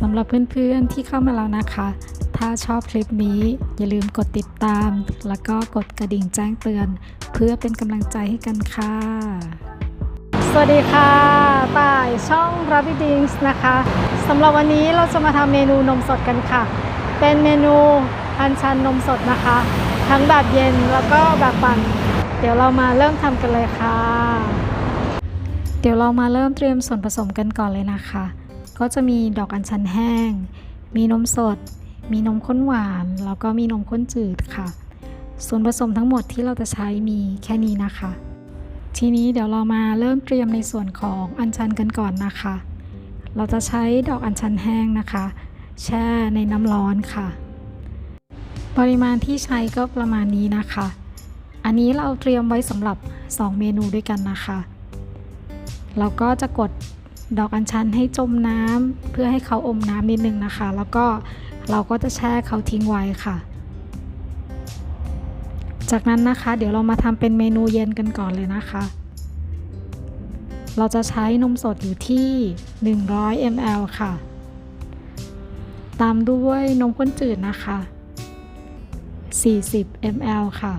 สำหรับเพื่อนๆที่เข้ามาแล้วนะคะ ถ้าชอบคลิปนี้อย่าลืมกดติดตาม แล้วก็กดกระดิ่งแจ้งเตือน เพื่อเป็นกำลังใจให้กันค่ะ สวัสดีค่ะต่ายช่อง r a b b i d i n g s นะคะสำหรับวันนี้เราจะมาทำเมนูนมสดกันค่ะ เป็นเมนูอัญชันนมสดนะคะ ทั้งแบบเย็นแล้วก็แบบปั่น เดี๋ยวเรามาเริ่มทำกันเลยค่ะ เดี๋ยวเรามาเริ่มเตรียมส่วนผสมกันก่อนเลยนะคะ ก็จะมีดอกอัญชันแห้ง มีนมสด มีนมข้นหวาน แล้วก็มีนมข้นจืดค่ะ ส่วนผสมทั้งหมดที่เราจะใช้มีแค่นี้นะคะ ทีนี้เดี๋ยวเรามาเริ่มเตรียมในส่วนของอัญชันกันก่อนนะคะ เราจะใช้ดอกอัญชันแห้งนะคะ แช่ในน้ำร้อนค่ะ ปริมาณที่ใช้ก็ประมาณนี้นะคะ อันนี้เราเตรียมไว้สำหรับ 2 เมนูด้วยกันนะคะ เราก็จะกด ดอกอัญชันให้จมน้ำเพื่อให้เขาอมน้ำนิดนึงนะคะ แล้วก็เราก็จะแช่เขาทิ้งไว้ค่ะ จากนั้นนะคะเดี๋ยวเรามาทำเป็นเมนูเย็นกันก่อนเลยนะคะ เราจะใช้นมสดอยู่ที่ 100 ml ค่ะ ตามด้วยนมข้นจืดนะคะ 40 ml ค่ะ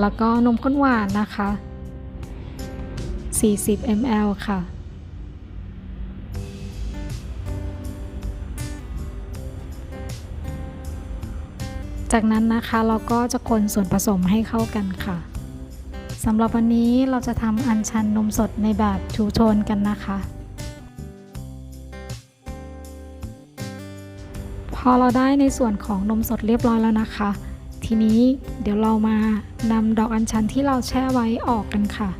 แล้วก็นมข้นหวานนะคะ 40 ml ค่ะจากนั้นนะคะเราก็จะคนส่วนผสมให้เข้ากันค่ะสำหรับวันนี้เราจะทำอัญชันนมสดในแบบทูโทนกันนะคะ พอเราได้ในส่วนของนมสดเรียบร้อยแล้วนะคะ ทีนี้เดี๋ยวเรามานำดอกอัญชันที่เราแช่ไว้ออกกันค่ะ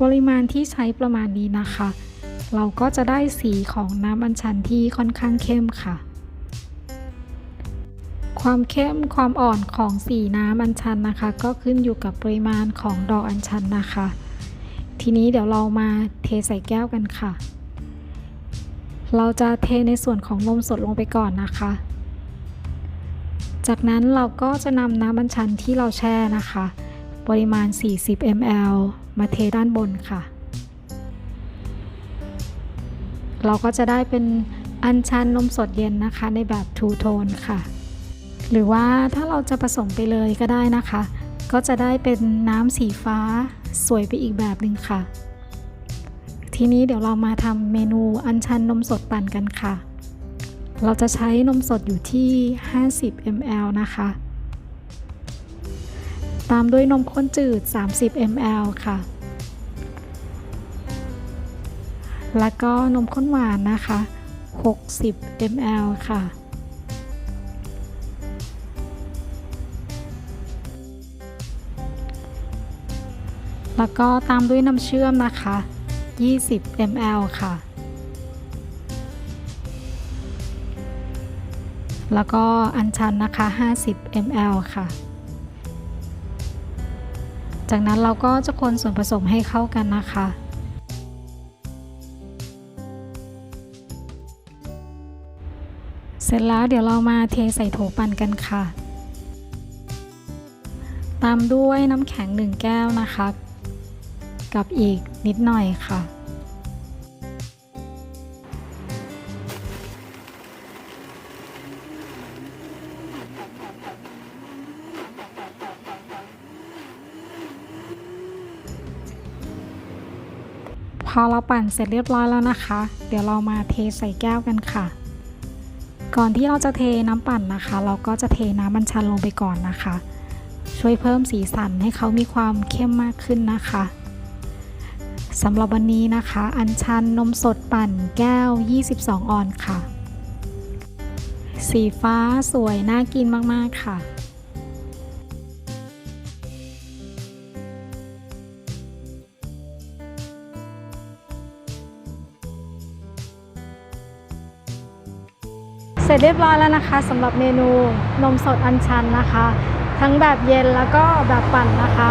ปริมาณที่ใช้ประมาณนี้นะคะ เราก็จะได้สีของน้ำอัญชันที่ค่อนข้างเข้มค่ะ ความเข้มความอ่อนของสีน้ำอัญชันนะคะ ก็ขึ้นอยู่กับปริมาณของดอกอัญชันนะคะ ทีนี้เดี๋ยวเรามาเทใส่แก้วกันค่ะ เราจะเทในส่วนของนมสดลงไปก่อนนะคะ จากนั้นเราก็จะนำน้ำอัญชันที่เราแช่นะคะ ปริมาณ 40 ml มาเทด้านบนค่ะ เราก็จะได้เป็นอัญชันนมสดเย็นนะคะ ในแบบทูโทนค่ะ หรือว่าถ้าเราจะผสมไปเลยก็ได้นะคะ ก็จะได้เป็นน้ำสีฟ้าสวยไปอีกแบบหนึ่งค่ะ ทีนี้เดี๋ยวเรามาทำเมนูอัญชันนมสดปั่นกันค่ะ เราจะใช้นมสดอยู่ที่ 50 ml นะคะ ตามด้วยนมข้นจืด 30 ml ค่ะ แล้วก็นมข้นหวานนะคะ 60 ml ค่ะ แล้วก็ตามด้วยน้ำเชื่อมนะคะ 20 ml ค่ะ แล้วก็อัญชันนะคะ 50 ml ค่ะ จากนั้นเราก็จะคนส่วนผสมให้เข้ากันนะคะ เสร็จแล้วเดี๋ยวเรามาเทใส่โถปั่นกันค่ะ ตามด้วยน้ำแข็ง1แก้วนะคะ กับอีกนิดหน่อยค่ะ อเราปั่นเสร็จเรียบร้อยแล้วนะคะ เดี๋ยวเรามาเทใส่แก้วกันค่ะ ก่อนที่เราจะเทน้ำปั่นนะคะ เราก็จะเทน้ำบัญชันลงไปก่อนนะคะ ช่วยเพิ่มสีสันให้เขามีความเข้มมากขึ้นนะคะสำหรับวันนี้นะคะ อัญชันนมสดปั่นแก้ว 22 ออนค่ะ สีฟ้าสวยน่ากินมาก ๆ ค่ะ เสร็จเรียบร้อยแล้วนะคะสำหรับเมนูนมสดอัญชันนะคะ ทั้งแบบเย็นแล้วก็แบบปั่นนะคะ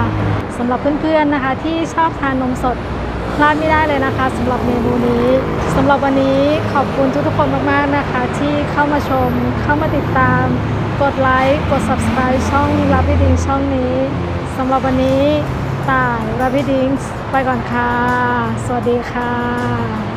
สำหรับเพื่อนๆนะคะ ที่ชอบทานนมสดพลาดไม่ได้เลยนะคะสำหรับเมนูนี้สำหรับวันนี้ขอบคุณทุกๆคนมากๆนะคะ ที่เข้ามาชมเข้ามาติดตาม กดไลค์กด subscribe ช่องรับดีช่องนี้สำหรับวันนี้ต่ายราพิดิงส์ไปก่อนค่ะ สวัสดีค่ะ